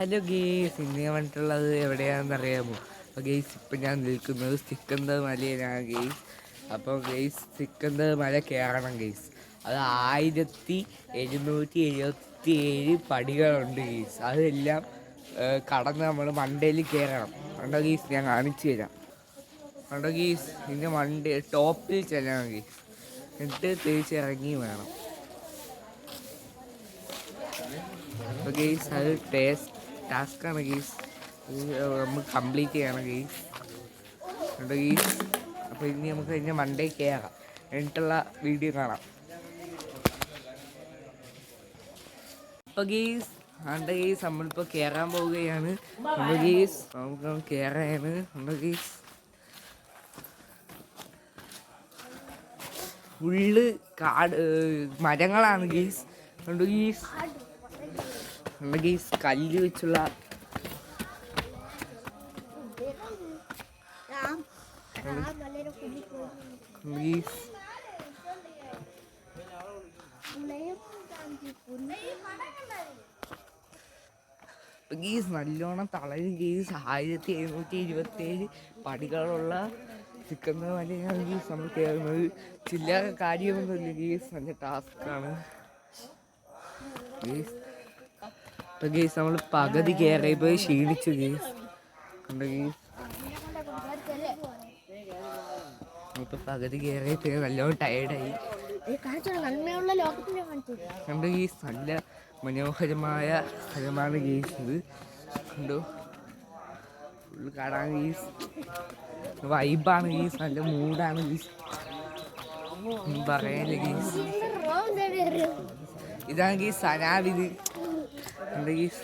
Hello guys ഇന്ന് ഞാൻ വന്നിട്ടുള്ളത് എവിടെയാണെന്ന് അറിയാമോ അപ്പോൾ ഗെയ്സ് ഇപ്പം ഞാൻ നിൽക്കുന്നത് സിക്കന്ത മലയിലാണ് ഗെയ്സ് അപ്പോൾ ഗെയ്സ് സിക്കന്ത മല കയറണം ഗെയ്സ് അത് ആയിരത്തി എഴുന്നൂറ്റി എഴുപത്തി ഏഴ് പടികളുണ്ട് ഗെയ്സ് അതെല്ലാം കടന്ന് നമ്മൾ മണ്ടയിൽ കയറണം കണ്ടോ ഗെയ്സ് ഞാൻ കാണിച്ചു തരാം. കണ്ടോ ഗെയ്സ് ഇതിന്റെ മണ്ട ടോപ്പിൽ ചെല്ലണം ഗെയ്സ് എന്നിട്ട് തിരിച്ചിറങ്ങി വേണം. അപ്പോൾ ഗെയ്സ് അത് ടേസ്റ്റ് ടാസ്ക്കാണ് ഗെയ്സ് നമ്മൾ കംപ്ലീറ്റ് ചെയ്യണം ഗെയ്സ് ഉണ്ട് ഗെയ്സ് അപ്പോൾ ഇനി നമുക്ക് കഴിഞ്ഞാൽ മൺഡേ കയറാം എന്നിട്ടുള്ള വീഡിയോ കാണാം. അപ്പോൾ ഗെയ്സ് ഉണ്ട് ഗെയ്സ് നമ്മളിപ്പോൾ കയറാൻ പോവുകയാണ്. ഉണ്ട് ഗെയ്സ് നമുക്ക് കയറാണ് ഉണ്ട് ഗെയ്സ് ഫുള്ള് കാട് മരങ്ങളാണ് ഗെയ്സ് ഉണ്ട് ഗെയ്സ് ഗെയ്സ് കല്ല് വെച്ചുള്ള ഗീസ് നല്ലോണം തളരും ഗീസ് ആയിരത്തി എഴുന്നൂറ്റി ഇരുപത്തി ഏഴ് പടികളുള്ള ചിക്കുന്ന മലയാണ് ഗീസ് നമ്മൾ കയറുന്നത് ചില കാര്യമൊന്നുമില്ല ഗീസ് നല്ല ടാസ്ക്കാണ് ഗീസ് ഇപ്പൊ ഗീസ് നമ്മൾ പകുതി കയറിയപ്പോൾ ക്ഷീണിച്ചു ഗീസ് കണ്ടോ ഗീസ് നമ്മളിപ്പോ പകുതി നല്ലോണം ടയർഡായി കണ്ടു ഗീസ് നല്ല മനോഹരമായ സ്ഥലമാണ് ഗീസ് കണ്ടു? ഫുള്ള് കാണാൻ ഗീസ് വൈബാണ് ഗീസ് നല്ല മൂഡാണ് ഗീസ് പറയാനില്ല ഗീസ് ഇതാണ് ഗീസ് സനാവിത് കണ്ടു ഗീസ്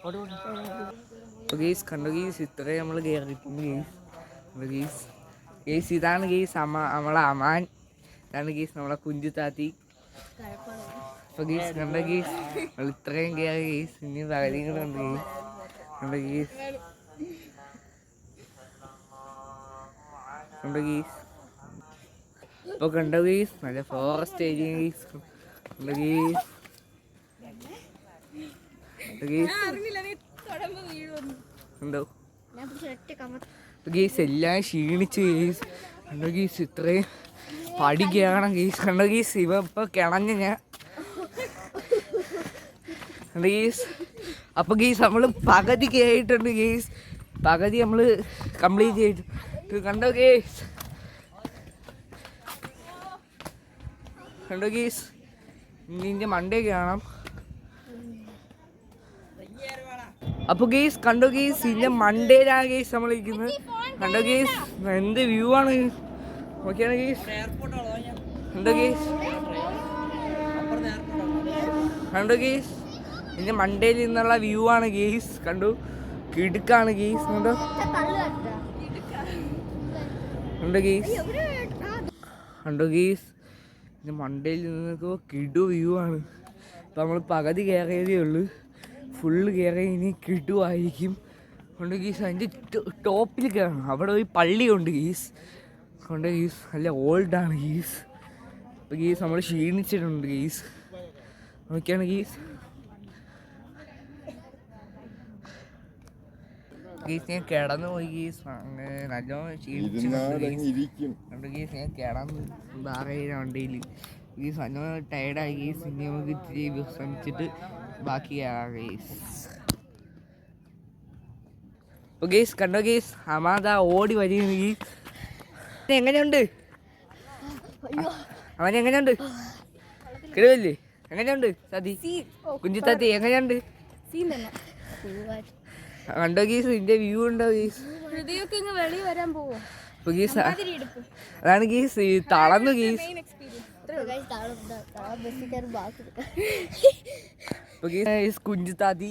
അപ്പോൾ ഗീസ് കണ്ടു ഗീസ് ഇത്രയും നമ്മൾ കയറിയിട്ടുണ്ട് ഗീസ്. ഗീസ് ഗീസ് ഇതാണ് ഗീസ് അമ്മ നമ്മളെ അമാൻ. ഇതാണ് ഗീസ് നമ്മളെ കുഞ്ചു താത്തി. അപ്പൊ ഗീസ് കണ്ട ഗീസ് നമ്മൾ ഇത്രയും കയറി ഗീസ് ഇനി പകുതിയും കൂടെ ഉണ്ട് ഗീസ്. കണ്ട ഗീസ് കണ്ട ഗീസ് ഇപ്പൊ കണ്ട ഗീസ് നല്ല ഫോറസ്റ്റ് ഏരിയ ഗീസ്. കണ്ട ഗീസ് കണ്ട ഗീസ് എല്ലാം ക്ഷീണിച്ച് ഗീസ്. കണ്ടോ ഗീസ് ഇത്രയും കയറണം ഗീസ്. കണ്ടോ ഗീസ് ഇവ ഇപ്പൊ കിണഞ്ഞ ഞാൻ. ഗീസ്? അപ്പൊ ഗീസ് നമ്മൾ പകുതി കേട്ടിട്ടുണ്ട് ഗീസ്. പകുതി നമ്മൾ കംപ്ലീറ്റ് ചെയ്തിട്ട് കണ്ടോ ഗീസ്? കണ്ടോ ഗീസ്? ഇനി ഇതിന്റെ മണ്ടേ കാണാം. അപ്പൊ ഗീസ് കണ്ടോ ഗീസ് ഇതിന്റെ മണ്ടേലാണ് ഗെയ്സ് നമ്മൾ ഇരിക്കുന്നത്. കണ്ടോ ഗെയ്സ് എന്ത് വ്യൂ ആണ്? നോക്കിയാണ് ഗെയ്സ് കണ്ടോ ഗെയ്സ് കണ്ടോ ഗെയ്സ് ഇതിന്റെ മണ്ടേയിൽ നിന്നുള്ള വ്യൂ ആണ് ഗെയ്സ് കണ്ടു? കിടുക്കാണ് ഗെയ്സ് കണ്ടോ? കണ്ടോ ഗെയ്സ് കണ്ടോ ഗെയ്സ് ഇതിന്റെ മണ്ടയിൽ നിന്നൊക്കെ കിടു വ്യൂ ആണ്. ഇപ്പം നമ്മൾ പകുതി കയറിയതേ ഉള്ളൂ. ഫുള്ള് കയറി ഇനി കിടുവായിരിക്കും. കൊണ്ട് ഗീസ് അതിന്റെ ടോപ്പിൽ കയറണം അവിടെ ഒരു പള്ളിയുണ്ട് ഗീസ്. കൊണ്ട് ഗീസ് നല്ല ഓൾഡാണ് ഗീസ്. അപ്പോൾ ഗീസ് നമ്മൾ ക്ഷീണിച്ചിട്ടുണ്ട് ഗീസ്. നോക്കിയാണ് ഗീസ്. ഗീസ് ഞാൻ കിടന്നു പോയി ഗീസ്. അങ്ങനെ നല്ല ക്ഷീണിച്ചിട്ടുണ്ട് ഗീസ്. ഞാൻ കിടന്നു വണ്ടിയിൽ ഗീസ് നല്ല ടയർഡായി ഗീസ്. ഇനി നമുക്ക് ഇത്തിരി വിശ്രമിച്ചിട്ട് ബാക്കി അപ്പോൾ ഗീസ് കണ്ടോ ഗീസ്? അമാദ ഓടി വരികയാണ് ഗീസ് ഇത് എങ്ങനെയുണ്ട്? അവൻ എങ്ങനെയുണ്ട്? കിടവില്ലേ? എങ്ങനെയുണ്ട് സതി? കുഞ്ചി തത്തി എങ്ങനെയുണ്ട്? കണ്ടോ ഗീസ് ഇതിന്റെ വ്യൂ ഉണ്ടോ ഗീസ്? ഹൃദയൊക്കെ ഇങ്ങ് വെളി വരാൻ പോവോ? അപ്പൊ ഗീസ് അതാണ് ഗീസ് അപ്പൊ ഗീസ്. കുഞ്ചു താത്തി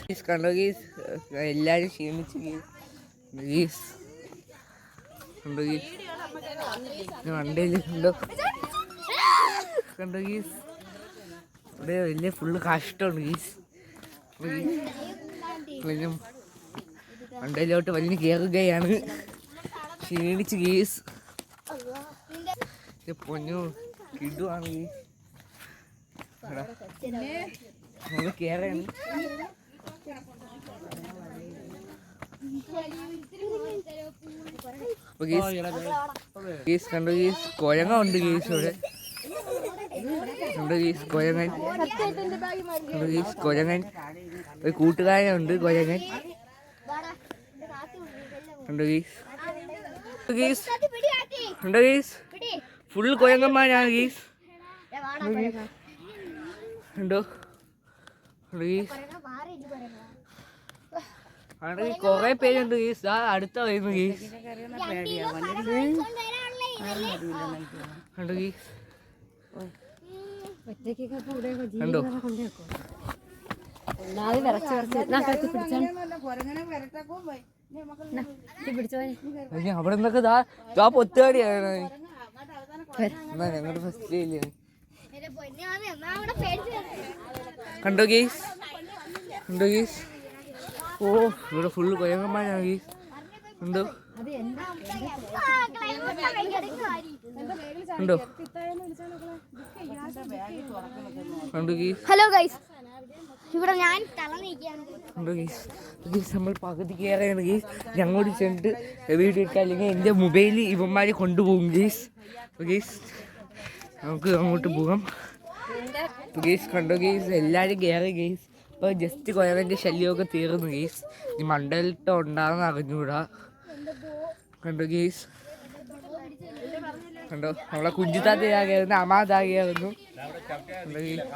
ഗീസ് കണ്ടോ ഗീസ് എല്ലാരും ക്ഷീണിച്ചു ഗീസ് കണ്ടോ ഗീസ് വണ്ടിയിൽ കണ്ടോ? കണ്ടോ ഗീസ് ഇവിടെ വലിയ ഫുള്ള് കഷ്ടമുണ്ട് ഗീസ് വണ്ടിയിലോട്ട് വലിയ കയറുകയാണ് ക്ഷീണിച്ച് ഗീസ് പൊന്നു കിടുവാണ് ഗീസ് എടാ നമ്മൾ കയറാണ് അപ്പൊ ഗീസ് ഗീസ് കണ്ടു ഗീസ് കൊഴങ്ങ ഉണ്ട് ഗീസ് ഇവിടെ കണ്ടു ഗീസ് കൊയങ്ങൻ കണ്ടു ഗീസ് കൊയങ്ങൻ ഒരു കൂട്ടുകാരനുണ്ട് കൊയങ്ങൻ കണ്ടു ഗീസ് ഗീസ് കണ്ടു ഗീസ് ഫുൾ കൊയങ്ങന്മാരാണ് ഗീസ് കണ്ടോ കൊറേ പേരുണ്ട് ഗീസ്. ആ അടുത്ത വരുന്നു ഗീസ്. കണ്ടു കണ്ടോ ഇനി അവിടെ നിന്നൊക്കെ പൊത്തുകാടിയാണ് ഞങ്ങളുടെ ഫസ്റ്റ് ഇല്ലേ? കണ്ടോ ഗീസ്? കണ്ടോ ഗീസ്? ഓ ഇവിടെ ഫുള്ള് കൊയങ്ങന്മാരാണ് ഗീസ്. കണ്ടോ? ഗീസ്? ഹലോ ഗൈസ് ഇവിടെ ഞാൻ കണ്ടോ ഗീസ്? ഗീസ് നമ്മൾ പകുതി കയറിയാണ് ഗീസ്. ഞങ്ങളോട് ചെന്നിട്ട് വീഡിയോ എടുക്കാൻ അല്ലെങ്കിൽ എന്റെ മൊബൈലിൽ ഇവന്മാരെ കൊണ്ടുപോകും ഗീസ്. ഗീസ്. നമുക്ക് അങ്ങോട്ട് പോകാം. ഗെയ്സ് കണ്ടോ ഗെയ്സ് എല്ലാവരും കയറി ഗെയ്സ് ഇപ്പോൾ ജസ്റ്റ് കൊയവന്റെ ശല്യമൊക്കെ തീർന്നു ഗെയ്സ് ഈ മണ്ടലിട്ട് ഉണ്ടാകുന്ന അറിഞ്ഞൂടാ. കണ്ടോ ഗെയ്സ് കണ്ടോ? നമ്മളെ കുഞ്ചിത്താത്തയാകുന്നു അമാതാകിയാകുന്നു കണ്ടോ ഗീസ്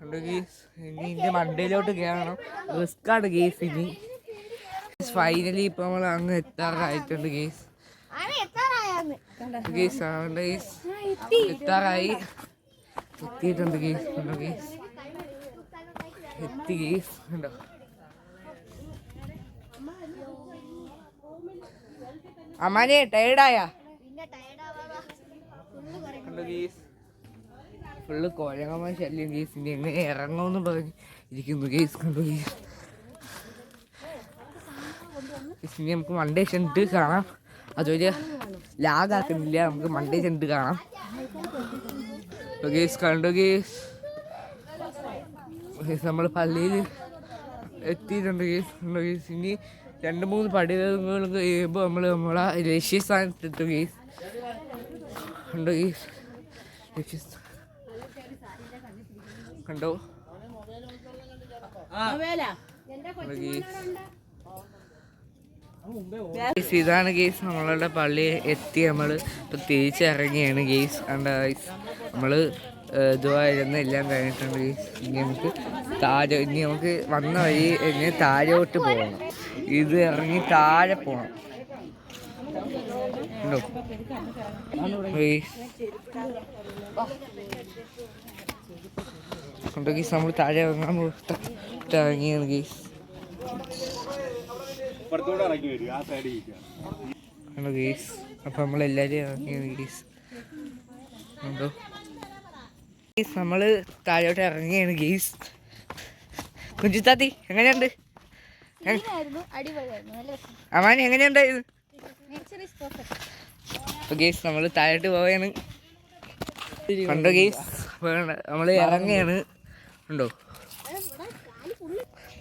കണ്ടോ ഗീസ്? ഇനി ഇതിന്റെ മണ്ടയിലോട്ട് കയറണം റിസ്ക്കാണ് ഗെയ്സ് ഇനി. ഫൈനലി ഇപ്പൊ നമ്മൾ അങ്ങ് എത്താറായിട്ടുണ്ട് എത്താറായെന്ന് ഗീസ് ആവണ്ട ഗീസ് എത്താറായി എത്തിയിട്ടുണ്ട് ഗീസ് കണ്ടോ ഗീസ് എത്തി ഗീസ് കണ്ടോ അമ്മാനെ ടയർഡായാ ഫുള്ള് കോഴങ്ങമ്മ ശല്യം ഗീസ് ഇനി എങ്ങനെ ഇറങ്ങുമെന്ന് പറഞ്ഞ് ഇരിക്കുന്നു ഗീസ് കണ്ടു ഗീസ് ഗീസ്, ഇനി നമുക്ക് മണ്ടേ ചെന്നിട്ട് കാണാം. അതൊരു ലാഗാക്കുന്നില്ല. നമുക്ക് മണ്ടേ ചെന്നിട്ട് കാണാം. ഗീസ് കണ്ടു ഗീസ് നമ്മൾ പള്ളിയിൽ എത്തിയിട്ടുണ്ട് ഗീസ് കണ്ടു ഗീസ് ഇനി രണ്ട് മൂന്ന് പടി കഴിയുമ്പോൾ നമ്മൾ നമ്മളെ ലക്ഷ്യസ്ഥാനത്തെത്തും ഗേസ് കണ്ടോ ഗീസ് ലക്ഷ്യസ്ഥാനം കണ്ടോ? ഗീസ്? ഇതാണ് ഗെയ്സ് നമ്മളുടെ പള്ളി എത്തി നമ്മൾ ഇപ്പം തിരിച്ചിറങ്ങിയാണ് ഗെയ്സ് കണ്ട ഗേസ് നമ്മൾ ഇതുവായിരുന്നു എല്ലാം കഴിഞ്ഞിട്ടുണ്ട് ഗെയ്സ് ഇനി നമുക്ക് താഴെ ഇനി നമുക്ക് വന്ന വഴി ഇനി താഴോട്ട് പോകണം. ഇത് ഇറങ്ങി താഴെ പോകണം ഉണ്ടോ ഗെയ്സ് നമ്മൾ താഴെ ഇറങ്ങാൻ ഇറങ്ങിയാണ് ഗീസ് ഇപ്പുറത്തോടെ ഇറങ്ങി വരും ആ സൈഡ് ഇരിക്കുക. കണ്ടോ ഗീസ് അപ്പം നമ്മളെല്ലാവരും ഇറങ്ങിയാണ് ഗീസ് കണ്ടോ ഗീസ് നമ്മൾ താഴോട്ട് ഇറങ്ങിയാണ് ഗീസ് കുഞ്ചിത്താത്തി എങ്ങനെയുണ്ട്? അമാനി എങ്ങനെയുണ്ടായിരുന്നു? അപ്പോൾ ഗീസ് നമ്മൾ താഴോട്ട് പോവാണ്. കണ്ടോ ഗീസ് നമ്മൾ ഇറങ്ങിയാണ്. ഉണ്ടോ?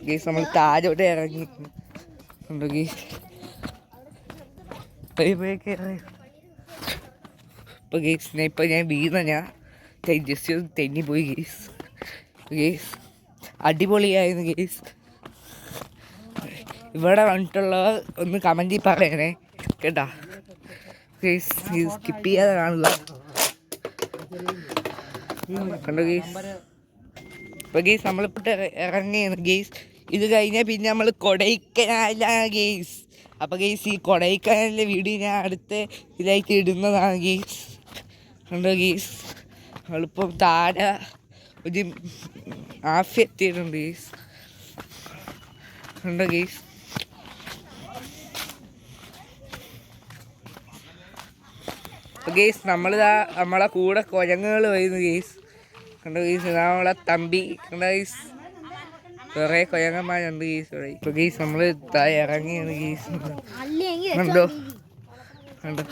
ഗീസ് നമ്മൾ താഴോട്ട് ഇറങ്ങി. ഗീസ് ഇപ്പോൾ ഗീസ് ഞാൻ ഇപ്പോൾ ഞാൻ വീണ ഞാൻ ജസ്റ്റ് ഒന്ന് തെന്നിപ്പോയി ഗീസ് ഗീസ് അടിപൊളിയായിരുന്നു ഗേസ് ഇവിടെ വന്നിട്ടുള്ളവർ ഒന്ന് കമന്റിൽ പറയണേ കേട്ടാ? ഗേസ് ഇത് സ്കിപ്പ് ചെയ്യാതെ കാണില്ല കണ്ടോ ഗേസ് ഇപ്പൊ ഗേസ് നമ്മളിപ്പോട്ട് ഇറങ്ങിയാണ് ഗീസ് ഇത് കഴിഞ്ഞാൽ പിന്നെ നമ്മൾ കൊടൈക്കനാല ഗെയ്സ് അപ്പോൾ ഗെയ്സ് ഈ കൊടൈക്കനാലിലെ വീഡിയോ ഞാൻ അടുത്ത ഇതിലേക്ക് ഇടുന്നതാണ് ഗെയ്സ് ഉണ്ടോ ഗെയ്സ് നമ്മളിപ്പം താഴെ ഒരു ആഫി എത്തിയിട്ടുണ്ട് ഗെയ്സ് ഉണ്ടോ ഗെയ്സ് ഗെയ്സ് നമ്മളിതാ നമ്മളെ കൂടെ കുരങ്ങുകൾ വരുന്നു ഗെയ്സ് കണ്ടോ ഗെയ്സ് നമ്മളെ തമ്പി. കണ്ടോ ഗെയ്സ് കുറേ കുരങ്ങന്മാരുണ്ട് ഗീസ്? ഇവിടെ ഇപ്പൊ ഗീസ് നമ്മൾ ഇറങ്ങിയാണ് ഗീസ്. ഉണ്ടോ കണ്ടോ? കണ്ടോ?